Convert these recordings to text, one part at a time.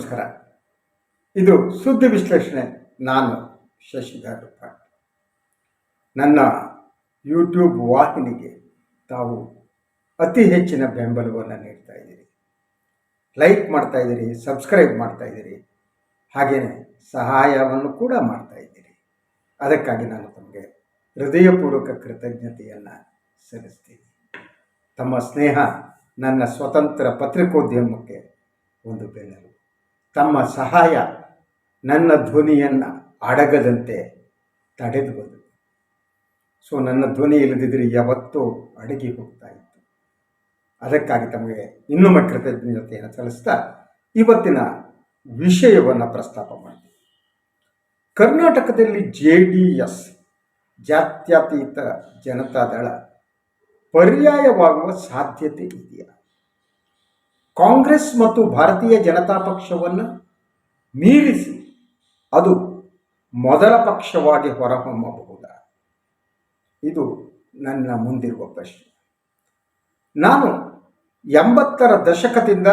ನಮಸ್ಕಾರ. ಇದು ಸುದ್ದಿ ವಿಶ್ಲೇಷಣೆ. ನಾನು ಶಶಿಧರ್ ಭಟ್. ನನ್ನ ಯೂಟ್ಯೂಬ್ ವಾಹಿನಿಗೆ ತಾವು ಅತಿ ಹೆಚ್ಚಿನ ಬೆಂಬಲವನ್ನು ನೀಡ್ತಾ ಇದ್ದೀರಿ. ಲೈಕ್ ಮಾಡ್ತಾ ಇದ್ದೀರಿ ಸಬ್ಸ್ಕ್ರೈಬ್ ಮಾಡ್ತಾ ಇದ್ದೀರಿ. ಹಾಗೆಯೇ ಸಹಾಯವನ್ನು ಕೂಡ ಮಾಡ್ತಾ ಇದ್ದೀರಿ. ಅದಕ್ಕಾಗಿ ನಾನು ತಮಗೆ ಹೃದಯಪೂರ್ವಕ ಕೃತಜ್ಞತೆಯನ್ನು ಸಲ್ಲಿಸ್ತೀನಿ. ತಮ್ಮ ಸ್ನೇಹ, ನನ್ನ ಸ್ವತಂತ್ರ ಪತ್ರಿಕೋದ್ಯಮಕ್ಕೆ ಒಂದು ಬೆನ್ನೆಲು ತಮ್ಮ ಸಹಾಯ ನನ್ನ ಧ್ವನಿಯನ್ನು ಅಡಗದಂತೆ ತಡೆದು ಬಂದು ಸೊ ನನ್ನ ಧ್ವನಿ ಇಲ್ಲದಿದ್ದರೆ ಯಾವತ್ತೂ ಅಡಗಿ ಹೋಗ್ತಾ ಇತ್ತು. ಅದಕ್ಕಾಗಿ ತಮಗೆ ಇನ್ನೊಮ್ಮೆ ಕೃತಜ್ಞತೆಯನ್ನು ಸಲ್ಲಿಸ್ತಾ ಇವತ್ತಿನ ವಿಷಯವನ್ನು ಪ್ರಸ್ತಾಪ ಮಾಡಿದೆ. ಕರ್ನಾಟಕದಲ್ಲಿ ಜೆ ಡಿ ಎಸ್ ಜಾತ್ಯತೀತ ಜನತಾದಳ ಪರ್ಯಾಯವಾಗುವ ಸಾಧ್ಯತೆ ಇದೆಯಾ? ಕಾಂಗ್ರೆಸ್ ಮತ್ತು ಭಾರತೀಯ ಜನತಾ ಪಕ್ಷವನ್ನು ಮೀರಿಸಿ ಅದು ಮೊದಲ ಪಕ್ಷವಾಗಿ ಹೊರಹೊಮ್ಮಬಹುದಾ? ಇದು ನನ್ನ ಮುಂದಿರುವ ಪ್ರಶ್ನೆ. ನಾನು ಎಂಬತ್ತರ ದಶಕದಿಂದ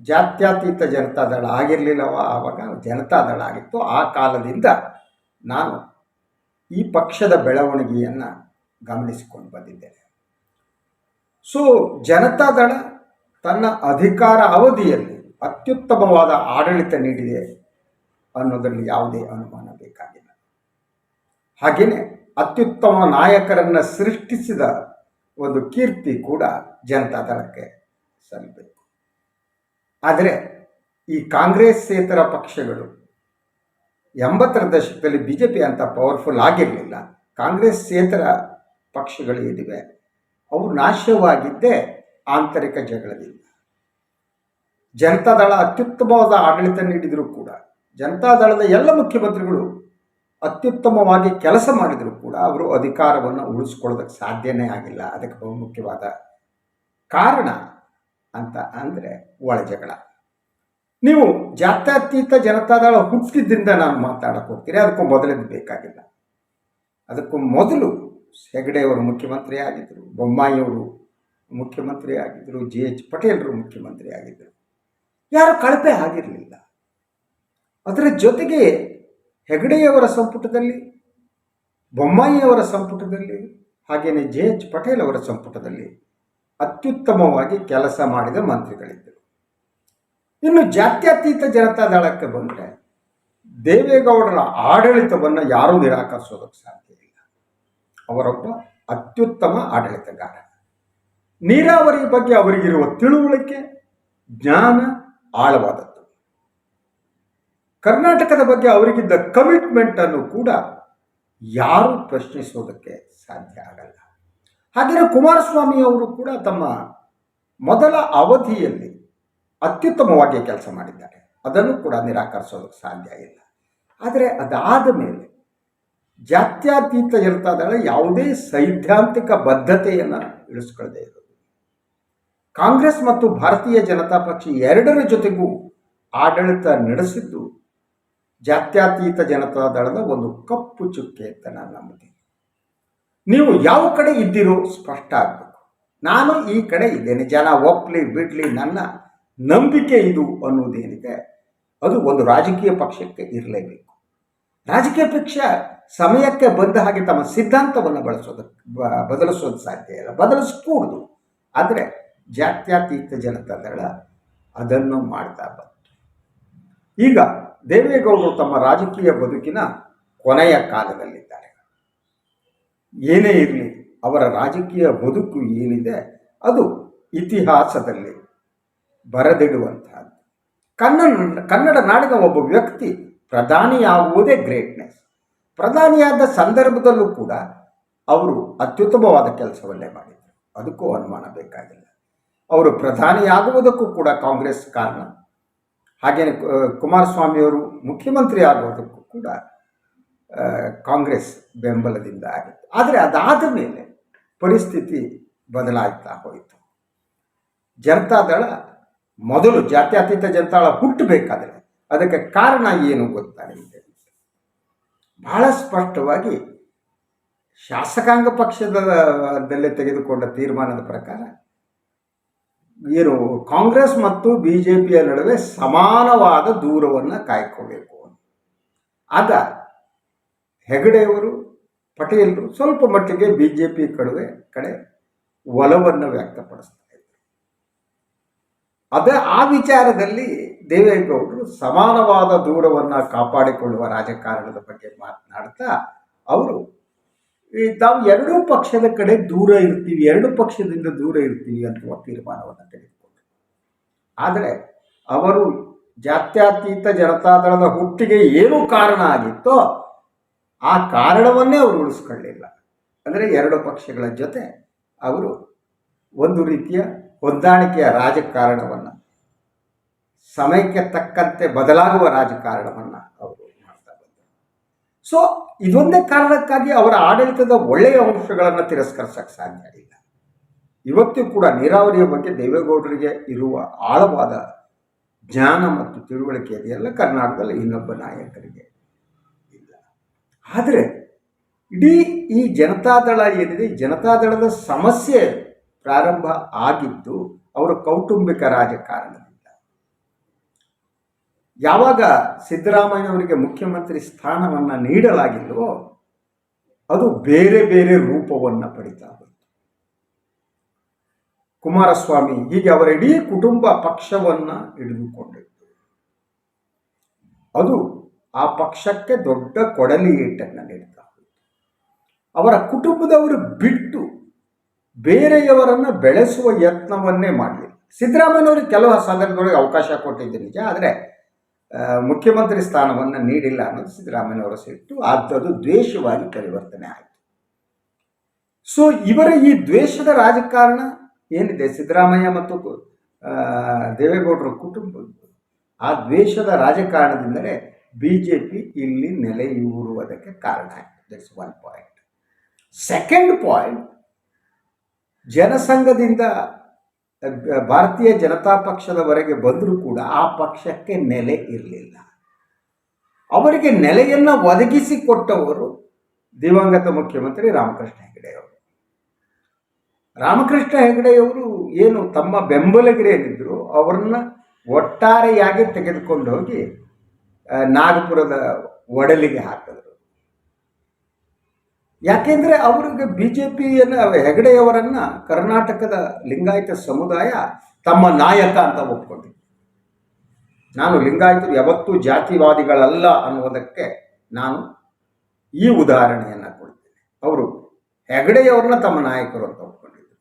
ಜಾತ್ಯತೀತ ಜನತಾದಳ ಆಗಿರಲಿಲ್ಲವ? ಆವಾಗ ಜನತಾದಳ ಆಗಿತ್ತು. ಆ ಕಾಲದಿಂದ ನಾನು ಈ ಪಕ್ಷದ ಬೆಳವಣಿಗೆಯನ್ನು ಗಮನಿಸಿಕೊಂಡು ಬಂದಿದ್ದೇನೆ. ಸೊ ಜನತಾದಳ ತನ್ನ ಅಧಿಕಾರ ಅವಧಿಯಲ್ಲಿ ಅತ್ಯುತ್ತಮವಾದ ಆಡಳಿತ ನೀಡಿದೆ ಅನ್ನೋದರಲ್ಲಿ ಯಾವುದೇ ಅನುಮಾನ ಬೇಕಾಗಿಲ್ಲ. ಹಾಗೆಯೇ ಅತ್ಯುತ್ತಮ ನಾಯಕರನ್ನು ಸೃಷ್ಟಿಸಿದ ಒಂದು ಕೀರ್ತಿ ಕೂಡ ಜನತಾ ದಳಕ್ಕೆ ಸಲ್ಲಬೇಕು. ಆದರೆ ಈ ಕಾಂಗ್ರೆಸ್ಸೇತರ ಪಕ್ಷಗಳು ಎಂಬತ್ತರ ದಶಕದಲ್ಲಿ ಬಿ ಜೆ ಪಿ ಅಂತ ಪವರ್ಫುಲ್ ಆಗಿರಲಿಲ್ಲ. ಕಾಂಗ್ರೆಸ್ಸೇತರ ಪಕ್ಷಗಳು ಏನಿವೆ ಅವು ನಾಶವಾಗಿದ್ದೇ ಆಂತರಿಕ ಜಗಳದಿಂದ ಜನತಾದಳ ಅತ್ಯುತ್ತಮವಾದ ಆಡಳಿತ ನೀಡಿದರೂ ಕೂಡ, ಜನತಾದಳದ ಎಲ್ಲ ಮುಖ್ಯಮಂತ್ರಿಗಳು ಅತ್ಯುತ್ತಮವಾಗಿ ಕೆಲಸ ಮಾಡಿದರೂ ಕೂಡ ಅವರು ಅಧಿಕಾರವನ್ನು ಉಳಿಸ್ಕೊಳ್ಳೋದಕ್ಕೆ ಸಾಧ್ಯನೇ ಆಗಿಲ್ಲ. ಅದಕ್ಕೆ ಬಹುಮುಖ್ಯವಾದ ಕಾರಣ ಅಂತ ಅಂದರೆ ಒಳ ಜಗಳ. ನೀವು ಜಾತ್ಯತೀತ ಜನತಾದಳ ಹುಟ್ಟಿದ್ರಿಂದ ನಾನು ಮಾತಾಡಕ್ಕೆ ಹೋಗ್ತೀನಿ ಅದಕ್ಕೂ ಮೊದಲಿದ್ದು ಬೇಕಾಗಿಲ್ಲ. ಅದಕ್ಕೂ ಮೊದಲು ಹೆಗಡೆಯವರು ಮುಖ್ಯಮಂತ್ರಿ ಆಗಿದ್ದರು ಬೊಮ್ಮಾಯಿಯವರು ಮುಖ್ಯಮಂತ್ರಿ ಆಗಿದ್ದರು ಜಿ ಎಚ್ ಪಟೇಲರು ಮುಖ್ಯಮಂತ್ರಿ ಆಗಿದ್ದರು ಯಾರು ಕಳಪೆ ಆಗಿರಲಿಲ್ಲ. ಅದರ ಜೊತೆಗೆ ಹೆಗಡೆಯವರ ಸಂಪುಟದಲ್ಲಿ, ಬೊಮ್ಮಾಯಿಯವರ ಸಂಪುಟದಲ್ಲಿ ಹಾಗೆಯೇ ಜೆ ಎಚ್ ಪಟೇಲ್ ಅವರ ಸಂಪುಟದಲ್ಲಿ ಅತ್ಯುತ್ತಮವಾಗಿ ಕೆಲಸ ಮಾಡಿದ ಮಂತ್ರಿಗಳಿದ್ದರು. ಇನ್ನು ಜಾತ್ಯತೀತ ಜನತಾದಳಕ್ಕೆ ಬಂದರೆ ದೇವೇಗೌಡರ ಆಡಳಿತವನ್ನು ಯಾರೂ ನಿರಾಕರಿಸೋದಕ್ಕೆ ಸಾಧ್ಯ ಇಲ್ಲ. ಅವರೊಬ್ಬ ಅತ್ಯುತ್ತಮ ಆಡಳಿತಗಾರ. ನೀರಾವರಿ ಬಗ್ಗೆ ಅವರಿಗಿರುವ ತಿಳುವಳಿಕೆ, ಜ್ಞಾನ ಆಳವಾದದ್ದು. ಕರ್ನಾಟಕದ ಬಗ್ಗೆ ಅವರಿಗಿದ್ದ ಕಮಿಟ್ಮೆಂಟ್ ಅನ್ನು ಕೂಡ ಯಾರು ಪ್ರಶ್ನಿಸೋದಕ್ಕೆ ಸಾಧ್ಯ ಆಗಲ್ಲ. ಹಾಗೆಯೇ ಕುಮಾರಸ್ವಾಮಿ ಅವರು ಕೂಡ ತಮ್ಮ ಮೊದಲ ಅವಧಿಯಲ್ಲಿ ಅತ್ಯುತ್ತಮವಾಗಿ ಕೆಲಸ ಮಾಡಿದ್ದಾರೆ. ಅದನ್ನು ಕೂಡ ನಿರಾಕರಿಸೋದಕ್ಕೆ ಸಾಧ್ಯ ಇಲ್ಲ. ಆದರೆ ಅದಾದ ಮೇಲೆ ಜಾತ್ಯತೀತ ಜನತಾದಳ ಯಾವುದೇ ಸೈದ್ಧಾಂತಿಕ ಬದ್ಧತೆಯನ್ನು ಇಳಿಸ್ಕೊಳ್ಳದೆ ಇರೋದು. ಕಾಂಗ್ರೆಸ್ ಮತ್ತು ಭಾರತೀಯ ಜನತಾ ಪಕ್ಷ ಎರಡರ ಜೊತೆಗೂ ಆಡಳಿತ ನಡೆಸಿದ್ದು, ಜಾತ್ಯತೀತ ಜನತಾ ದಳದ ಒಂದು ಕಪ್ಪು ಚುಕ್ಕೆ ಅಂತ ನಾನು ನಂಬುತ್ತೇನೆ. ನೀವು ಯಾವ ಕಡೆ ಇದ್ದೀರೋ ಸ್ಪಷ್ಟ ಆಗಬೇಕು. ನಾನು ಈ ಕಡೆ ಇದ್ದೇನೆ. ಜನ ಒಪ್ಪಲಿ ಬಿಡಲಿ ನನ್ನ ನಂಬಿಕೆ ಇದು ಅನ್ನೋದೇನಿದೆ ಅದು ಒಂದು ರಾಜಕೀಯ ಪಕ್ಷಕ್ಕೆ ಇರಲೇಬೇಕು. ರಾಜಕೀಯ ಪಕ್ಷ ಸಮಯಕ್ಕೆ ಬಂದ ಹಾಗೆ ತಮ್ಮ ಸಿದ್ಧಾಂತವನ್ನು ಬಳಸೋದಕ್ಕೆ ಬದಲಿಸೋದು ಸಾಧ್ಯ ಇಲ್ಲ. ಬದಲಿಸ್ಕೂಡ್ದು. ಆದರೆ ಜಾತ್ಯತೀತ ಜನತಾದಳ ಅದನ್ನು ಮಾಡ್ತಾ ಬಂತು. ಈಗ ದೇವೇಗೌಡರು ತಮ್ಮ ರಾಜಕೀಯ ಬದುಕಿನ ಕೊನೆಯ ಕಾಲದಲ್ಲಿದ್ದಾರೆ. ಏನೇ ಇರಲಿ, ಅವರ ರಾಜಕೀಯ ಬದುಕು ಏನಿದೆ, ಅದು ಇತಿಹಾಸದಲ್ಲಿ ಬರೆದಿಡುವಂತಹದ್ದು ಕನ್ನಡ ಕನ್ನಡ ನಾಡಿನ ಒಬ್ಬ ವ್ಯಕ್ತಿ ಪ್ರಧಾನಿಯಾಗುವುದೇ ಗ್ರೇಟ್ನೆಸ್ ಪ್ರಧಾನಿಯಾದ ಸಂದರ್ಭದಲ್ಲೂ ಕೂಡ ಅವರು ಅತ್ಯುತ್ತಮವಾದ ಕೆಲಸವನ್ನೇ ಮಾಡಿದರು. ಅದಕ್ಕೂ ಅನುಮಾನ ಬೇಕಾಗಿಲ್ಲ. ಅವರು ಪ್ರಧಾನಿಯಾಗುವುದಕ್ಕೂ ಕೂಡ ಕಾಂಗ್ರೆಸ್ ಕಾರಣ. ಹಾಗೆಯೇ ಕುಮಾರಸ್ವಾಮಿಯವರು ಮುಖ್ಯಮಂತ್ರಿ ಆಗುವುದಕ್ಕೂ ಕೂಡ ಕಾಂಗ್ರೆಸ್ ಬೆಂಬಲದಿಂದ ಆಗಿತ್ತು. ಆದರೆ ಅದಾದ ಮೇಲೆ ಪರಿಸ್ಥಿತಿ ಬದಲಾಯ್ತಾ ಹೋಯಿತು. ಜನತಾದಳ ಮೊದಲು ಜಾತ್ಯತೀತ ಜನತಾಳ ಹುಟ್ಟಬೇಕಾದರೆ ಅದಕ್ಕೆ ಕಾರಣ ಏನು ಗೊತ್ತಾ ನಿಮಗೆ? ಬಹಳ ಸ್ಪಷ್ಟವಾಗಿ ಶಾಸಕಾಂಗ ಪಕ್ಷದಲ್ಲೇ ತೆಗೆದುಕೊಂಡ ತೀರ್ಮಾನದ ಪ್ರಕಾರ ಏನು, ಕಾಂಗ್ರೆಸ್ ಮತ್ತು ಬಿ ಜೆ ಪಿಯ ನಡುವೆ ಸಮಾನವಾದ ದೂರವನ್ನು ಕಾಯ್ಕೋಬೇಕು. ಆಗ ಹೆಗಡೆಯವರು ಪಟೇಲರು ಸ್ವಲ್ಪ ಮಟ್ಟಿಗೆ ಬಿ ಜೆ ಪಿ ಕಡುವೆ ಕಡೆ ಒಲವನ್ನು ವ್ಯಕ್ತಪಡಿಸ್ತಾ ಇದ್ರು. ಅದೇ ಆ ವಿಚಾರದಲ್ಲಿ ದೇವೇಗೌಡರು ಸಮಾನವಾದ ದೂರವನ್ನು ಕಾಪಾಡಿಕೊಳ್ಳುವ ರಾಜಕಾರಣದ ಬಗ್ಗೆ ಮಾತನಾಡ್ತಾ, ಅವರು ತಾವು ಎರಡೂ ಪಕ್ಷದ ಕಡೆ ದೂರ ಇರ್ತೀವಿ, ಎರಡು ಪಕ್ಷದಿಂದ ದೂರ ಇರ್ತೀವಿ ಅನ್ನುವ ತೀರ್ಮಾನವನ್ನು ತೆಗೆದುಕೊಂಡರು. ಆದರೆ ಅವರು ಜಾತ್ಯತೀತ ಜನತಾದಳದ ಹುಟ್ಟಿಗೆ ಏನು ಕಾರಣ ಆಗಿತ್ತೋ ಆ ಕಾರಣವನ್ನೇ ಅವರು ಉಳಿಸ್ಕೊಳ್ಳಿಲ್ಲ. ಅಂದರೆ ಎರಡು ಪಕ್ಷಗಳ ಜೊತೆ ಅವರು ಒಂದು ರೀತಿಯ ಹೊಂದಾಣಿಕೆಯ ರಾಜಕಾರಣವನ್ನು, ಸಮಯಕ್ಕೆ ತಕ್ಕಂತೆ ಬದಲಾಗುವ ರಾಜಕಾರಣವನ್ನು ಅವರು ಮಾಡ್ತಾ ಬಂದರು. ಸೊ ಇದೊಂದೇ ಕಾರಣಕ್ಕಾಗಿ ಅವರ ಆಡಳಿತದ ಒಳ್ಳೆಯ ಅಂಶಗಳನ್ನು ತಿರಸ್ಕರಿಸಕ್ಕೆ ಸಾಧ್ಯ ಇಲ್ಲ. ಇವತ್ತು ಕೂಡ ನೀರಾವರಿಯ ಬಗ್ಗೆ ದೇವೇಗೌಡರಿಗೆ ಇರುವ ಆಳವಾದ ಜ್ಞಾನ ಮತ್ತು ತಿಳುವಳಿಕೆ ಇದೆಯಲ್ಲ ಕರ್ನಾಟಕದಲ್ಲಿ ಇನ್ನೊಬ್ಬ ನಾಯಕರಿಗೆ ಇಲ್ಲ. ಆದರೆ ಇಡೀ ಈ ಜನತಾದಳ ಏನಿದೆ ಜನತಾದಳದ ಸಮಸ್ಯೆ ಪ್ರಾರಂಭ ಆಗಿದ್ದು, ಅವರ ಕೌಟುಂಬಿಕ ರಾಜಕಾರಣದಿಂದ ಯಾವಾಗ ಸಿದ್ದರಾಮಯ್ಯನವರಿಗೆ ಮುಖ್ಯಮಂತ್ರಿ ಸ್ಥಾನವನ್ನು ನೀಡಲಾಗಿಲ್ವೋ ಅದು ಬೇರೆ ಬೇರೆ ರೂಪವನ್ನು ಪಡಿತಾ ಬಂತು. ಕುಮಾರಸ್ವಾಮಿ ಹೀಗೆ ಅವರ ಇಡೀ ಕುಟುಂಬ ಪಕ್ಷವನ್ನು ಹಿಡಿದುಕೊಂಡಿತ್ತು. ಅದು ಆ ಪಕ್ಷಕ್ಕೆ ದೊಡ್ಡ ಕೊಡಲಿ ಏಟನ್ನು ನೀಡ್ತಾ ಹೋಯಿತು ಅವರ ಕುಟುಂಬದವರು ಬಿಟ್ಟು ಬೇರೆಯವರನ್ನು ಬೆಳೆಸುವ ಯತ್ನವನ್ನೇ ಮಾಡಲಿಲ್ಲ ಸಿದ್ದರಾಮಯ್ಯನವರಿಗೆ ಕೆಲವು ಸಂದರ್ಭಗಳಿಗೆ ಅವಕಾಶ ಕೊಟ್ಟಿದ್ದೆ ನಿಜ, ಆದರೆ ಮುಖ್ಯಮಂತ್ರಿ ಸ್ಥಾನವನ್ನು ನೀಡಿಲ್ಲ ಅನ್ನೋದು ಸಿದ್ದರಾಮಯ್ಯನವರ ಸಿಟ್ಟು ಅದು ದ್ವೇಷವಾಗಿ ಪರಿವರ್ತನೆ ಆಯಿತು. ಸೊ ಇವರ ಈ ದ್ವೇಷದ ರಾಜಕಾರಣ ಏನಿದೆ? ಸಿದ್ದರಾಮಯ್ಯ ಮತ್ತು ದೇವೇಗೌಡರ ಕುಟುಂಬ ಆ ದ್ವೇಷದ ರಾಜಕಾರಣದಿಂದಲೇ ಬಿ ಜೆ ಪಿ ಇಲ್ಲಿ ನೆಲೆಯೂರುವುದಕ್ಕೆ ಕಾರಣ ಆಯಿತು. That's one point second point ಜನಸಂಘದಿಂದ Bharatiya Janata ಪಕ್ಷದವರೆಗೆ ಬಂದರೂ ಕೂಡ ಆ ಪಕ್ಷಕ್ಕೆ ನೆಲೆ ಇರಲಿಲ್ಲ. ಅವರಿಗೆ ನೆಲೆಯನ್ನು ಒದಗಿಸಿಕೊಟ್ಟವರು ದಿವಂಗತ ಮುಖ್ಯಮಂತ್ರಿ ರಾಮಕೃಷ್ಣ ಹೆಗಡೆಯವರು. ರಾಮಕೃಷ್ಣ ಹೆಗಡೆಯವರು ಏನು ತಮ್ಮ ಬೆಂಬಲಿಗರೇನಿದ್ರು ಅವರನ್ನ ಒಟ್ಟಾರೆಯಾಗಿ ತೆಗೆದುಕೊಂಡು ಹೋಗಿ ನಾಗಪುರದ ಒಡಲಿಗೆ ಹಾಕಿದ್ರು. ಯಾಕೆಂದ್ರೆ ಅವರಿಗೆ ಬಿ ಜೆ ಪಿಯನ್ನು ಹೆಗಡೆಯವರನ್ನ ಕರ್ನಾಟಕದ ಲಿಂಗಾಯತ ಸಮುದಾಯ ತಮ್ಮ ನಾಯಕ ಅಂತ ಒಪ್ಕೊಂಡಿ ನಾನು ಲಿಂಗಾಯತರು ಯಾವತ್ತೂ ಜಾತಿವಾದಿಗಳಲ್ಲ ಅನ್ನುವುದಕ್ಕೆ ನಾನು ಈ ಉದಾಹರಣೆಯನ್ನು ಕೊಡ್ತೇನೆ. ಅವರು ಹೆಗಡೆಯವ್ರನ್ನ ತಮ್ಮ ನಾಯಕರು ಅಂತ ಒಪ್ಕೊಂಡಿದ್ರು.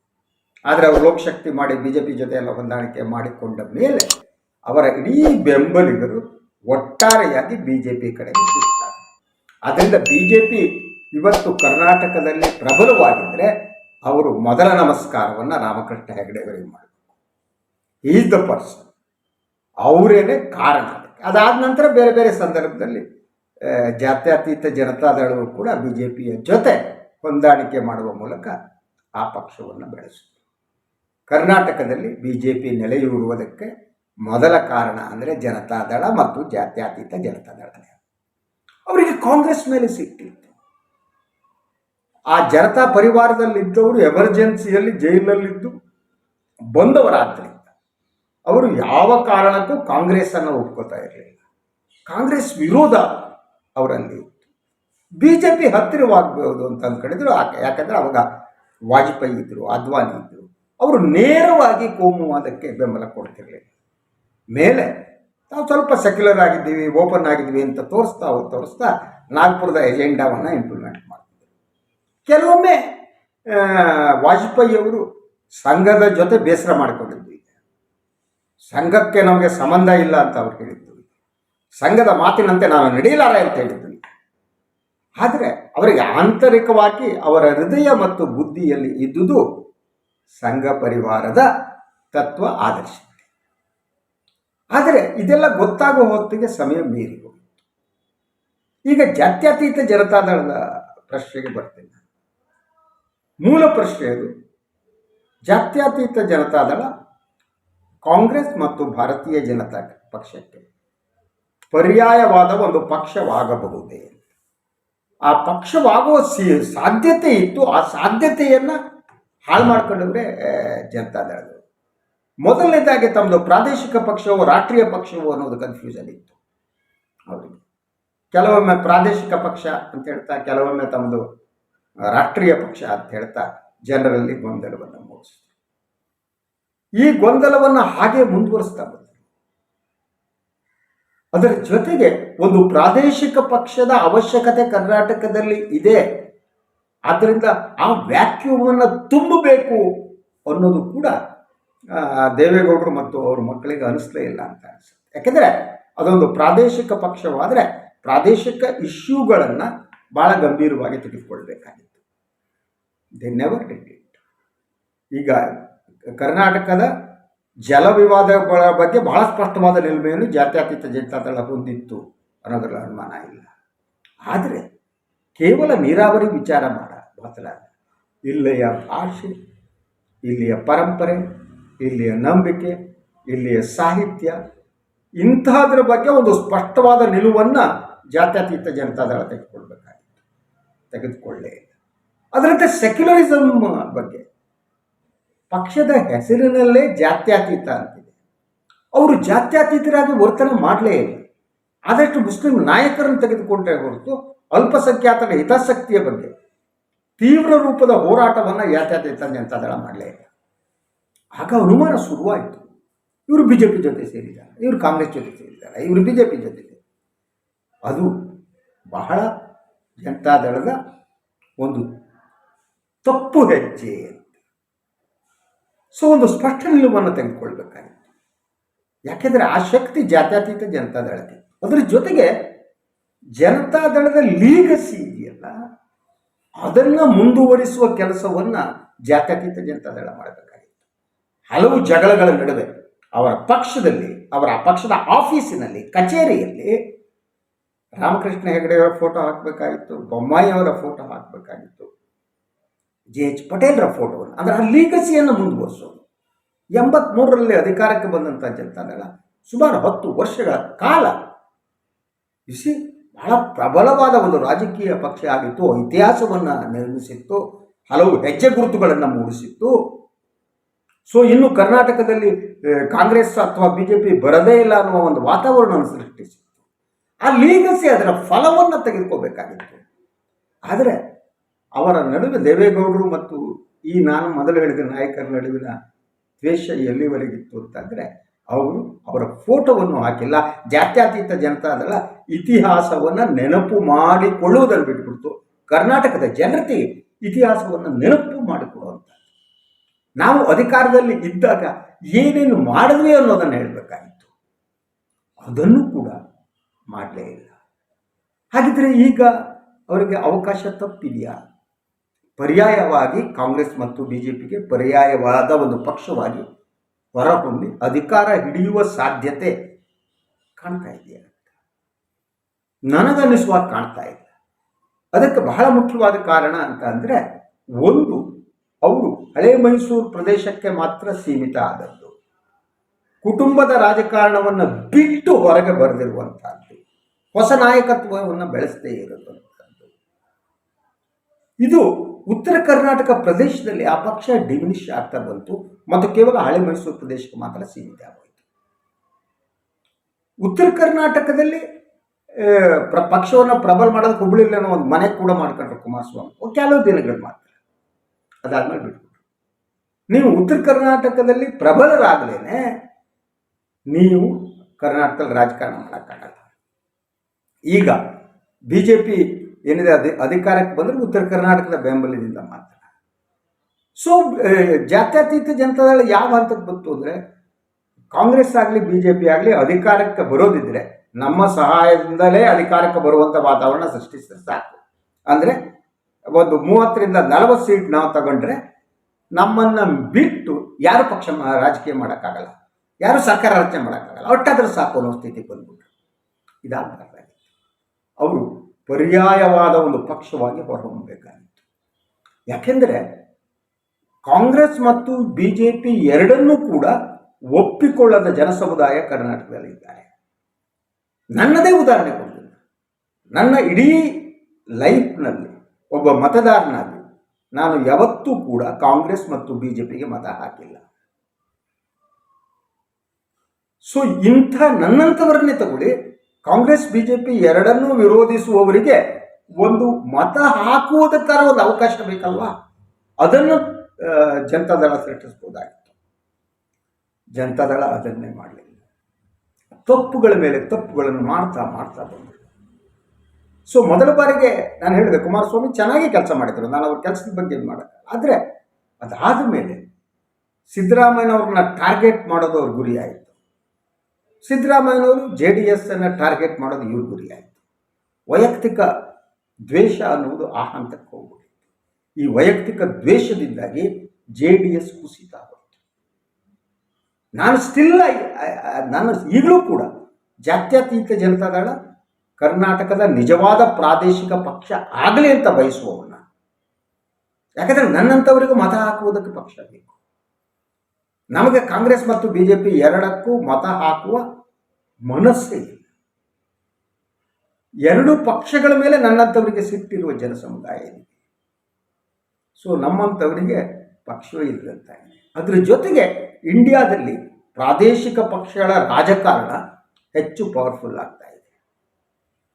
ಆದರೆ ಅವರು ಲೋಕಶಕ್ತಿ ಮಾಡಿ ಬಿ ಜೆ ಪಿ ಜೊತೆ ಎಲ್ಲ ಹೊಂದಾಣಿಕೆ ಮಾಡಿಕೊಂಡ ಮೇಲೆ ಅವರ ಇಡೀ ಬೆಂಬಲಿಗರು ಒಟ್ಟಾರೆಯಾಗಿ ಬಿ ಜೆ ಪಿ ಕಡೆ ನಿಂತಿದ್ದಾರೆ ಅದರಿಂದ ಬಿ ಜೆ ಪಿ ಇವತ್ತು ಕರ್ನಾಟಕದಲ್ಲಿ ಪ್ರಬಲವಾಗಿದ್ದರೆ ಅವರು ಮೊದಲ ನಮಸ್ಕಾರವನ್ನು ರಾಮಕೃಷ್ಣ ಹೆಗಡೆಗಳಿಗೆ ಮಾಡಬೇಕು. ಈಸ್ ದ ಪರ್ಸನ್ ಅವರೇನೆ ಕಾರಣ ಅದಾದ ನಂತರ ಬೇರೆ ಬೇರೆ ಸಂದರ್ಭದಲ್ಲಿ ಜಾತ್ಯತೀತ ಜನತಾದಳವು ಕೂಡ ಬಿ ಜೆ ಪಿಯ ಜೊತೆ ಹೊಂದಾಣಿಕೆ ಮಾಡುವ ಮೂಲಕ ಆ ಪಕ್ಷವನ್ನು ಬೆಳೆಸಿತು. ಕರ್ನಾಟಕದಲ್ಲಿ ಬಿ ಜೆ ಪಿ ನೆಲೆಯೂರುವುದಕ್ಕೆ ಮೊದಲ ಕಾರಣ ಅಂದರೆ ಜನತಾದಳ ಮತ್ತು ಜಾತ್ಯತೀತ ಜನತಾದಳನೇ ಅವರಿಗೆ ಕಾಂಗ್ರೆಸ್ ಮೇಲೆ ಸಿಟ್ಟಿತ್ತು ಆ ಜನತಾ ಪರಿವಾರದಲ್ಲಿದ್ದವರು ಎಮರ್ಜೆನ್ಸಿಯಲ್ಲಿ ಜೈಲಲ್ಲಿದ್ದು ಬಂದವರಾದ್ದರಿಂದ ಅವರು ಯಾವ ಕಾರಣಕ್ಕೂ ಕಾಂಗ್ರೆಸ್ಸನ್ನು ಒಪ್ಕೋತಾ ಇರಲಿಲ್ಲ. ಕಾಂಗ್ರೆಸ್ ವಿರೋಧ ಅವರಲ್ಲಿ ಇತ್ತು. ಬಿ ಜೆ ಪಿ ಹತ್ತಿರವಾಗಬಹುದು ಅಂತ ಅಂದ್ಕೊಂಡಿದ್ರು ಯಾಕೆ ಯಾಕಂದರೆ ಅವಾಗ ವಾಜಪೇಯಿ ಇದ್ದರು ಅದ್ವಾನಿ ಇದ್ದರು ಅವರು ನೇರವಾಗಿ ಕೋಮುವಾದಕ್ಕೆ ಬೆಂಬಲ ಕೊಡ್ತಿರಲಿಲ್ಲ. ಮೇಲೆ ನಾವು ಸ್ವಲ್ಪ ಸೆಕ್ಯುಲರ್ ಆಗಿದ್ದೀವಿ ಓಪನ್ ಆಗಿದ್ದೀವಿ ಅಂತ ತೋರಿಸ್ತಾ ತೋರಿಸ್ತಾ ನಾಗ್ಪುರದ ಎಜೆಂಡಾವನ್ನು ಇಂಪ್ಲಿಮೆಂಟ್ ಕೆಲವೊಮ್ಮೆ ವಾಜಪೇಯಿ ಅವರು ಸಂಘದ ಜೊತೆ ಬೇಸರ ಮಾಡಿಕೊಂಡಿದ್ವಿ ಸಂಘಕ್ಕೆ ನಮಗೆ ಸಂಬಂಧ ಇಲ್ಲ ಅಂತ ಅವ್ರು ಹೇಳಿದ್ದು ಸಂಘದ ಮಾತಿನಂತೆ ನಾನು ನಡೆಯಲಾರೆ ಅಂತ ಹೇಳಿದ್ರು ಆದರೆ ಅವರಿಗೆ ಆಂತರಿಕವಾಗಿ ಅವರ ಹೃದಯ ಮತ್ತು ಬುದ್ಧಿಯಲ್ಲಿ ಇದ್ದುದು ಸಂಘ ಪರಿವಾರದ ತತ್ವ ಆದರ್ಶ. ಆದರೆ ಇದೆಲ್ಲ ಗೊತ್ತಾಗುವ ಹೊತ್ತಿಗೆ ಸಮಯ ಮೀರಿ ಈಗ ಜಾತ್ಯತೀತ ಜನತಾದಳದ ಪ್ರಶ್ನೆಗೆ ಬರ್ತೇನೆ. ಮೂಲ ಪ್ರಶ್ನೆ ಅದು. ಜಾತ್ಯತೀತ ಜನತಾದಳ ಕಾಂಗ್ರೆಸ್ ಮತ್ತು ಭಾರತೀಯ ಜನತಾ ಪಕ್ಷಕ್ಕೆ ಪರ್ಯಾಯವಾದ ಒಂದು ಪಕ್ಷವಾಗಬಹುದೇ? ಆ ಪಕ್ಷವಾಗುವ ಸಾಧ್ಯತೆ ಇತ್ತು. ಆ ಸಾಧ್ಯತೆಯನ್ನು ಹಾಳು ಮಾಡ್ಕೊಂಡವ್ರೆ ಜನತಾದಳದವರು. ಮೊದಲನೇದಾಗಿ ತಮ್ಮದು ಪ್ರಾದೇಶಿಕ ಪಕ್ಷವೋ, ರಾಷ್ಟ್ರೀಯ ಪಕ್ಷವೋ ಅನ್ನೋದು ಕನ್ಫ್ಯೂಷನ್ ಇತ್ತು ಅವರಿಗೆ. ಕೆಲವೊಮ್ಮೆ ಪ್ರಾದೇಶಿಕ ಪಕ್ಷ ಅಂತ ಹೇಳ್ತಾ, ಕೆಲವೊಮ್ಮೆ ತಮ್ಮದು ರಾಷ್ಟ್ರೀಯ ಪಕ್ಷ ಅಂತ ಹೇಳ್ತಾ ಜನರಲ್ಲಿ ಗೊಂದಲವನ್ನು ಮೂಡಿಸಿದರು. ಈ ಗೊಂದಲವನ್ನು ಹಾಗೆ ಮುಂದುವರಿಸ್ತಾ ಬಂದರು. ಅದರ ಜೊತೆಗೆ ಒಂದು ಪ್ರಾದೇಶಿಕ ಪಕ್ಷದ ಅವಶ್ಯಕತೆ ಕರ್ನಾಟಕದಲ್ಲಿ ಇದೆ. ಆದ್ದರಿಂದ ಆ ವ್ಯಾಕ್ಯೂಮನ್ನು ತುಂಬಬೇಕು ಅನ್ನೋದು ಕೂಡ ದೇವೇಗೌಡರು ಮತ್ತು ಅವ್ರ ಮಕ್ಕಳಿಗೆ ಅನಿಸ್ಲೇ ಇಲ್ಲ ಅಂತ ಅನಿಸುತ್ತೆ. ಯಾಕೆಂದರೆ ಅದೊಂದು ಪ್ರಾದೇಶಿಕ ಪಕ್ಷವಾದರೆ ಪ್ರಾದೇಶಿಕ ಇಶ್ಯೂಗಳನ್ನು ಭಾಳ ಗಂಭೀರವಾಗಿ ತೆಗೆದುಕೊಳ್ಬೇಕಾಗಿತ್ತು. ದೆ ನೆವರ್ ಡಿಡ್ ಇಟ್ ಈಗ ಕರ್ನಾಟಕದ ಜಲ ವಿವಾದಗಳ ಬಗ್ಗೆ ಬಹಳ ಸ್ಪಷ್ಟವಾದ ನಿಲುಮೆಯನ್ನು ಜಾತ್ಯತೀತ ಜನತಾದಳ ಹೊಂದಿತ್ತು ಅನ್ನೋದ್ರಲ್ಲಿ ಅನುಮಾನ ಇಲ್ಲ. ಆದರೆ ಕೇವಲ ನೀರಾವರಿ ವಿಚಾರ ಮಾಡ ಮಾತ್ರ ಇಲ್ಲಿಯ ಭಾಷೆ, ಇಲ್ಲಿಯ ಪರಂಪರೆ, ಇಲ್ಲಿಯ ನಂಬಿಕೆ, ಇಲ್ಲಿಯ ಸಾಹಿತ್ಯ, ಇಂತಹದ್ರ ಬಗ್ಗೆ ಒಂದು ಸ್ಪಷ್ಟವಾದ ನಿಲುವನ್ನು ಜಾತ್ಯತೀತ ಜನತಾದಳ ತೆಗೆದುಕೊಳ್ಬೇಕಾಗಿತ್ತು. ತೆಗೆದುಕೊಳ್ಳೇ ಇಲ್ಲ. ಅದರಂತೆ ಸೆಕ್ಯುಲರಿಸಮ್ ಬಗ್ಗೆ. ಪಕ್ಷದ ಹೆಸರಿನಲ್ಲೇ ಜಾತ್ಯತೀತ ಅಂತಿದೆ. ಅವರು ಜಾತ್ಯತೀತರಾಗಿ ವರ್ತನೆ ಮಾಡಲೇ ಇಲ್ಲ. ಆದಷ್ಟು ಮುಸ್ಲಿಂ ನಾಯಕರನ್ನು ತೆಗೆದುಕೊಂಡ್ರೆ ಹೊರತು ಅಲ್ಪಸಂಖ್ಯಾತರ ಹಿತಾಸಕ್ತಿಯ ಬಗ್ಗೆ ತೀವ್ರ ರೂಪದ ಹೋರಾಟವನ್ನು ಜಾತ್ಯತೀತ ಜನತಾದಳ ಮಾಡಲೇ ಇಲ್ಲ. ಆಗ ಅನುಮಾನ ಶುರುವಾಯಿತು. ಇವರು ಬಿ ಜೆ ಪಿ ಜೊತೆ ಸೇರಿದ್ದಾರೆ, ಇವರು ಕಾಂಗ್ರೆಸ್ ಜೊತೆ ಸೇರಿದ್ದಾರೆ, ಇವರು ಬಿ ಜೆ ಪಿ ಜೊತೆ ಅದು ಬಹಳ ಜನತಾ ದಳದ ಒಂದು ತಪ್ಪು ಹೆಜ್ಜೆ ಅಂತ. ಸೊ ಒಂದು ಸ್ಪಷ್ಟ ನಿಲುವನ್ನು ತೆಗೆದುಕೊಳ್ಬೇಕಾಗಿತ್ತು. ಯಾಕೆಂದರೆ ಆ ಶಕ್ತಿ ಜಾತ್ಯತೀತ ಜನತಾದಳಕ್ಕೆ ಅದರ ಜೊತೆಗೆ ಜನತಾ ಜನತಾದಳದ ಲೀಗಸಿ ಇದೆಯಲ್ಲ, ಅದನ್ನು ಮುಂದುವರಿಸುವ ಕೆಲಸವನ್ನು ಜಾತ್ಯತೀತ ಜನತಾದಳ ಮಾಡಬೇಕಾಗಿತ್ತು. ಹಲವು ಜಗಳಗಳ ನಡುವೆ ಅವರ ಪಕ್ಷದಲ್ಲಿ, ಅವರ ಪಕ್ಷದ ಆಫೀಸಿನಲ್ಲಿ, ಕಚೇರಿಯಲ್ಲಿ ರಾಮಕೃಷ್ಣ ಹೆಗಡೆಯವರ ಫೋಟೋ ಹಾಕಬೇಕಾಗಿತ್ತು ಬೊಮ್ಮಾಯಿಯವರ ಫೋಟೋ ಹಾಕಬೇಕಾಗಿತ್ತು, ಜೆ ಎಚ್ ಪಟೇಲ್ರ ಫೋಟೋವನ್ನು ಅಂದರೆ ಆ ಲೀಗಸಿಯನ್ನು ಮುಂದುವರಿಸೋದು. ಎಂಬತ್ಮೂರರಲ್ಲಿ ಅಧಿಕಾರಕ್ಕೆ ಬಂದಂಥ ಜನತಾದಳ ಸುಮಾರು ಹತ್ತು ವರ್ಷಗಳ ಕಾಲ ಬಿಸಿ ಬಹಳ ಪ್ರಬಲವಾದ ಒಂದು ರಾಜಕೀಯ ಪಕ್ಷ ಆಗಿತ್ತು, ಇತಿಹಾಸವನ್ನು ನಿರ್ಮಿಸಿತ್ತು, ಹಲವು ಹೆಜ್ಜೆ ಗುರುತುಗಳನ್ನು ಮೂಡಿಸಿತ್ತು. ಸೊ ಇನ್ನು ಕರ್ನಾಟಕದಲ್ಲಿ ಕಾಂಗ್ರೆಸ್ ಅಥವಾ ಬಿ ಜೆ ಪಿ ಬರದೇ ಇಲ್ಲ ಅನ್ನುವ ಒಂದು ವಾತಾವರಣವನ್ನು ಸೃಷ್ಟಿಸಿತ್ತು. ಆ ಲೀಗಸಿ ಅದರ ಫಲವನ್ನು ತೆಗೆದುಕೋಬೇಕಾಗಿತ್ತು ಆದರೆ ಅವರ ನಡುವೆ ದೇವೇಗೌಡರು ಮತ್ತು ಈ ನಾನು ಮೊದಲು ಹೇಳಿದ ನಾಯಕರ ನಡುವಿನ ದ್ವೇಷ ಎಲ್ಲಿವರೆಗಿತ್ತು ಅಂತಂದರೆ ಅವರು ಅವರ ಫೋಟೋವನ್ನು ಹಾಕಿಲ್ಲ. ಜಾತ್ಯತೀತ ಜನತಾದಳ ಇತಿಹಾಸವನ್ನು ನೆನಪು ಮಾಡಿಕೊಳ್ಳುವುದನ್ನು ಬಿಟ್ಬಿಡ್ತು. ಕರ್ನಾಟಕದ ಜನತೆ ಇತಿಹಾಸವನ್ನು ನೆನಪು ಮಾಡಿಕೊಡುವಂಥ ನಾವು ಅಧಿಕಾರದಲ್ಲಿ ಇದ್ದಾಗ ಏನೇನು ಮಾಡಿದ್ವಿ ಅನ್ನೋದನ್ನು ಹೇಳಬೇಕಾಗಿತ್ತು. ಅದನ್ನು ಕೂಡ ಮಾಡಲೇ ಇಲ್ಲ. ಹಾಗಿದ್ರೆ ಈಗ ಅವರಿಗೆ ಅವಕಾಶ ತಪ್ಪಿದೆಯಾ? ಪರ್ಯಾಯವಾಗಿ ಕಾಂಗ್ರೆಸ್ ಮತ್ತು ಬಿ ಜೆ ಪಿಗೆ ಪರ್ಯಾಯವಾದ ಒಂದು ಪಕ್ಷವಾಗಿ ಹೊರಹೊಮ್ಮಿ ಅಧಿಕಾರ ಹಿಡಿಯುವ ಸಾಧ್ಯತೆ ಕಾಣ್ತಾ ಇದೆಯಾ ನನಗನ್ನಿಸುವಾಗ ಕಾಣ್ತಾ ಇಲ್ಲ. ಅದಕ್ಕೆ ಬಹಳ ಮುಖ್ಯವಾದ ಕಾರಣ ಅಂತ ಅಂದರೆ ಒಂದು, ಅವರು ಹಳೆ ಮೈಸೂರು ಪ್ರದೇಶಕ್ಕೆ ಮಾತ್ರ ಸೀಮಿತ ಆದದ್ದು. ಕುಟುಂಬದ ರಾಜಕಾರಣವನ್ನು ಬಿಟ್ಟು ಹೊರಗೆ ಬರೆದಿರುವಂತಹದ್ದು ಹೊಸ ನಾಯಕತ್ವವನ್ನು ಬೆಳೆಸದೇ ಇರತಕ್ಕಂಥದ್ದು ಇದು ಉತ್ತರ ಕರ್ನಾಟಕ ಪ್ರದೇಶದಲ್ಲಿ ಆ ಪಕ್ಷ ಡಿಮಿನಿಷ್ ಆಗ್ತಾ ಬಂತು ಮತ್ತು ಕೇವಲ ಹಳೆ ಮೈಸೂರು ಪ್ರದೇಶಕ್ಕೆ ಮಾತ್ರ ಸೀಮಿತ ಆಗೋಯಿತು. ಉತ್ತರ ಕರ್ನಾಟಕದಲ್ಲಿ ಪ್ರ, ಪಕ್ಷವನ್ನು ಪ್ರಬಲ ಮಾಡೋದಕ್ಕೆ ಹುಬ್ಳಿಲಿ ಅನ್ನೋ ಒಂದು ಮನೆ ಕೂಡ ಮಾಡ್ಕೊಂಡ್ರು ಕುಮಾರಸ್ವಾಮಿ. ಕೆಲವು ದಿನಗಳು ಮಾಡ್ತಾರೆ ಅದಾದ್ಮೇಲೆ ಬಿಟ್ಬಿಟ್ರು. ನೀವು ಉತ್ತರ ಕರ್ನಾಟಕದಲ್ಲಿ ಪ್ರಬಲರಾಗಲೇನೆ, ನೀವು ಕರ್ನಾಟಕದಲ್ಲಿ ರಾಜಕಾರಣ ಮಾಡೋಕ್ಕಾಗಲ್ಲ. ಈಗ ಬಿ ಜೆ ಪಿ ಏನಿದೆ, ಅಧಿ, ಅಧಿಕಾರಕ್ಕೆ ಬಂದರೆ ಉತ್ತರ ಕರ್ನಾಟಕದ ಬೆಂಬಲದಿಂದ ಮಾತ್ರ. ಸೊ ಜಾತ್ಯತೀತ ಜನತಾದಳ ಯಾವ ಹಂತಕ್ಕೆ ಬಂತು ಅಂದರೆ, ಕಾಂಗ್ರೆಸ್ ಆಗಲಿ ಬಿ ಜೆ ಪಿ ಆಗಲಿ ಅಧಿಕಾರಕ್ಕೆ ಬರೋದಿದ್ರೆ ನಮ್ಮ ಸಹಾಯದಿಂದಲೇ ಅಧಿಕಾರಕ್ಕೆ ಬರುವಂಥ ವಾತಾವರಣ ಸೃಷ್ಟಿಸಿದ್ರೆ ಸಾಕು. ಅಂದರೆ ಒಂದು ಮೂವತ್ತರಿಂದ ನಲವತ್ತು ಸೀಟ್ ನಾವು ತಗೊಂಡ್ರೆ ನಮ್ಮನ್ನು ಬಿಟ್ಟು ಯಾರು ಪಕ್ಷ ರಾಜಕೀಯ ಮಾಡೋಕ್ಕಾಗಲ್ಲ. ಯಾರು ಸರ್ಕಾರ ರಚನೆ ಮಾಡೋಕ್ಕಾಗಲ್ಲ. ಒಟ್ಟಾದರೂ ಸಾಕು ಅನ್ನೋ ಸ್ಥಿತಿಗೆ ಬಂದ್ಬಿಟ್ರು. ಇದಾಗಬಾರ್ದಾಗಿತ್ತು ಅವರು ಪರ್ಯಾಯವಾದ ಒಂದು ಪಕ್ಷವಾಗಿ ಹೊರಹೊಮ್ಮಬೇಕಾಗಿತ್ತು. ಯಾಕೆಂದರೆ ಕಾಂಗ್ರೆಸ್ ಮತ್ತು ಬಿ ಜೆ ಪಿ ಎರಡನ್ನೂ ಕೂಡ ಒಪ್ಪಿಕೊಳ್ಳದ ಜನಸಮುದಾಯ ಕರ್ನಾಟಕದಲ್ಲಿ ಇದ್ದಾರೆ. ನನ್ನದೇ ಉದಾಹರಣೆ ಕೊಡ್ತೀನಿ. ನನ್ನ ಇಡೀ ಲೈಫ್ನಲ್ಲಿ ಒಬ್ಬ ಮತದಾರನಾಗಿ ನಾನು ಯಾವತ್ತೂ ಕೂಡ ಕಾಂಗ್ರೆಸ್ ಮತ್ತು ಬಿ ಜೆ ಪಿಗೆ ಮತ ಹಾಕಿಲ್ಲ. ಸೊ ಇಂಥ ನನ್ನಂಥವರನ್ನೇ ತಗೊಳ್ಳಿ. ಕಾಂಗ್ರೆಸ್, ಬಿಜೆಪಿ ಎರಡನ್ನೂ ವಿರೋಧಿಸುವವರಿಗೆ ಒಂದು ಮತ ಹಾಕುವುದಕ್ಕಾರ ಒಂದು ಅವಕಾಶ ಬೇಕಲ್ವಾ? ಅದನ್ನು ಜನತಾದಳ ಜನತಾ ಜನತಾದಳ ಅದನ್ನೇ ಮಾಡಲಿಲ್ಲ. ತಪ್ಪುಗಳ ಮೇಲೆ ತಪ್ಪುಗಳನ್ನು ಮಾಡ್ತಾ ಮಾಡ್ತಾ ಬಂದರು ಸೊ ಮೊದಲ ಬಾರಿಗೆ ನಾನು ಹೇಳಿದೆ, ಕುಮಾರಸ್ವಾಮಿ ಚೆನ್ನಾಗಿ ಕೆಲಸ ಮಾಡಿದರು. ನಾನು ಅವ್ರ ಕೆಲಸದ ಬಗ್ಗೆ ಇದು ಮಾಡೋದು ಆದರೆ ಅದಾದ ಮೇಲೆ ಸಿದ್ದರಾಮಯ್ಯನವ್ರನ್ನ ಟಾರ್ಗೆಟ್ ಮಾಡೋದು ಅವ್ರ ಗುರಿಯಾಯಿತು ಸಿದ್ದರಾಮಯ್ಯನವರು ಜೆ ಡಿ ಎಸ್ ಅನ್ನು ಟಾರ್ಗೆಟ್ ಮಾಡೋದು ಇವ್ರ ಗುರಿ ಆಯಿತು. ವೈಯಕ್ತಿಕ ದ್ವೇಷ ಅನ್ನುವುದು ಆ ಹಂತಕ್ಕೆ ಹೋಗ್ಬಿಟ್ಟಿತ್ತು. ಈ ವೈಯಕ್ತಿಕ ದ್ವೇಷದಿಂದಾಗಿ ಜೆ ಡಿ ಎಸ್ ಕುಸಿತ ಹೋಯಿತು ನಾನು ಸ್ಟಿಲ್ ನಾನು ಈಗಲೂ ಕೂಡ ಜಾತ್ಯತೀತ ಜನತಾದಳ ಕರ್ನಾಟಕದ ನಿಜವಾದ ಪ್ರಾದೇಶಿಕ ಪಕ್ಷ ಆಗಲಿ ಅಂತ ಬಯಸುವವನ್ನ. ಯಾಕಂದರೆ ನನ್ನಂಥವರಿಗೂ ಮತ ಹಾಕುವುದಕ್ಕೆ ಪಕ್ಷ ಬೇಕು. ನಮಗೆ ಕಾಂಗ್ರೆಸ್ ಮತ್ತು ಬಿ ಜೆ ಪಿ ಎರಡಕ್ಕೂ ಮತ ಹಾಕುವ ಮನಸ್ಸೇ ಇಲ್ಲ. ಎರಡು ಪಕ್ಷಗಳ ಮೇಲೆ ನನ್ನಂಥವರಿಗೆ ಸಿಟ್ಟಿರುವ ಜನಸಮುದಾಯ ಇದೆ. ಸೊ ನಮ್ಮಂಥವರಿಗೆ ಪಕ್ಷವೇ ಇಲ್ಲದಂತಾಗಿದೆ ಅದ್ರ ಜೊತೆಗೆ ಇಂಡಿಯಾದಲ್ಲಿ ಪ್ರಾದೇಶಿಕ ಪಕ್ಷಗಳ ರಾಜಕಾರಣ ಹೆಚ್ಚು ಪವರ್ಫುಲ್ ಆಗ್ತಾ ಇದೆ.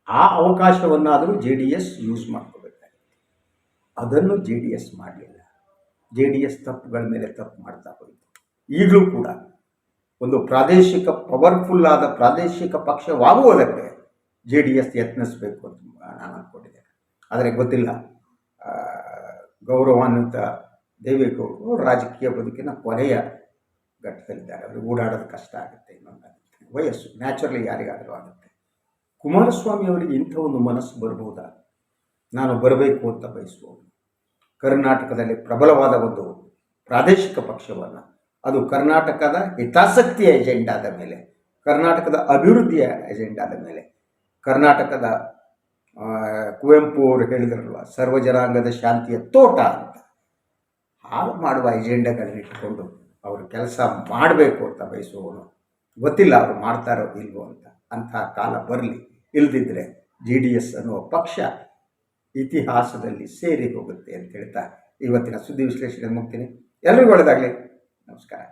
ಆ ಅವಕಾಶವನ್ನಾದರೂ ಜೆ ಡಿ ಎಸ್ ಯೂಸ್ ಮಾಡ್ಕೋಬೇಕಾಗಿದೆ. ಅದನ್ನು ಜೆ ಡಿ ಎಸ್ ಮಾಡಲಿಲ್ಲ. ಜೆ ಡಿ ಎಸ್ ತಪ್ಪುಗಳ ಮೇಲೆ ತಪ್ಪು ಮಾಡ್ತಾ ಹೋಯಿತು ಈಗಲೂ ಕೂಡ ಒಂದು ಪ್ರಾದೇಶಿಕ ಪವರ್ಫುಲ್ ಆದ ಪ್ರಾದೇಶಿಕ ಪಕ್ಷವಾಗುವುದಕ್ಕೆ ಜೆ ಡಿ ಎಸ್ ಯತ್ನಿಸಬೇಕು ಅಂತ ನಾನು ಅಂದ್ಕೊಂಡಿದ್ದೇನೆ ಆದರೆ ಗೊತ್ತಿಲ್ಲ. ಗೌರವಾನ್ವಿತ ದೇವೇಗೌಡರು ರಾಜಕೀಯ ಬದುಕಿನ ಕೊನೆಯ ಘಟ್ಟದಲ್ಲಿದ್ದಾರೆ. ಅವರು ಓಡಾಡೋದು ಕಷ್ಟ ಆಗುತ್ತೆ ಇನ್ನೊಂದಾಗುತ್ತೆ ವಯಸ್ಸು ನ್ಯಾಚುರಲಿ ಯಾರಿಗಾದರೂ ಆಗುತ್ತೆ. ಕುಮಾರಸ್ವಾಮಿ ಅವರಿಗೆ ಇಂಥ ಒಂದು ಮನಸ್ಸು ಬರಬಹುದಾ ನಾನು ಬರಬೇಕು ಅಂತ ಬಯಸುವವನು. ಕರ್ನಾಟಕದಲ್ಲಿ ಪ್ರಬಲವಾದ ಒಂದು ಪ್ರಾದೇಶಿಕ ಪಕ್ಷವನ್ನು ಅದು ಕರ್ನಾಟಕದ ಹಿತಾಸಕ್ತಿಯ ಎಜೆಂಡಾದ ಮೇಲೆ, ಕರ್ನಾಟಕದ ಅಭಿವೃದ್ಧಿಯ ಎಜೆಂಡಾದ ಮೇಲೆ. ಕರ್ನಾಟಕದ ಕುವೆಂಪು ಅವರು ಹೇಳಿದ್ರಲ್ವ, ಸರ್ವ ಜನಾಂಗದ ಶಾಂತಿಯ ತೋಟ ಅಂತ. ಹಾಳು ಮಾಡುವ ಎಜೆಂಡಾಗಳನ್ನ ಇಟ್ಕೊಂಡು ಅವರು ಕೆಲಸ ಮಾಡಬೇಕು ಅಂತ ಬಯಸುವವನು. ಗೊತ್ತಿಲ್ಲ ಅವರು ಮಾಡ್ತಾರೋ ಇಲ್ವೋ ಅಂತ. ಅಂತಹ ಕಾಲ ಬರಲಿ. ಇಲ್ದಿದ್ರೆ ಜಿ ಡಿ ಎಸ್ ಅನ್ನುವ ಪಕ್ಷ ಇತಿಹಾಸದಲ್ಲಿ ಸೇರಿ ಹೋಗುತ್ತೆ ಅಂತ ಹೇಳ್ತಾ ಇವತ್ತಿನ ಸುದ್ದಿ ವಿಶ್ಲೇಷಣೆ ಮುಗ್ತೀನಿ. ಎಲ್ಲರಿಗೂ ಒಳ್ಳೆಯದಾಗಲಿ ನಮಸ್ಕಾರ